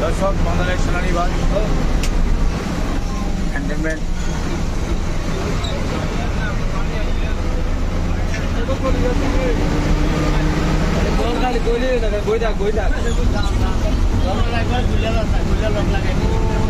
দর্শক বাংলাদেশ সেনানিবাস ক্যান্টনমেন্ট এই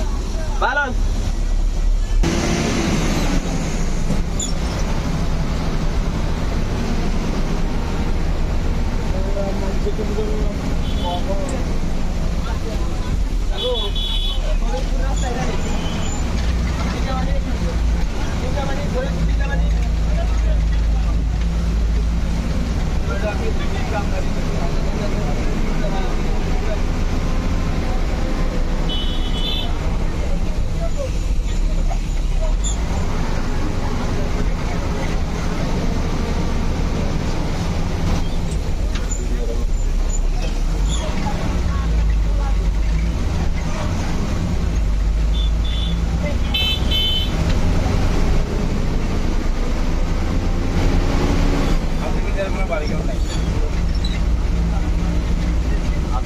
ভালো কখন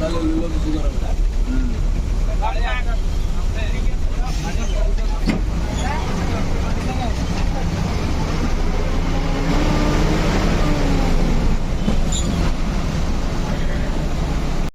మళ్ళీ ఇల్లు కూడా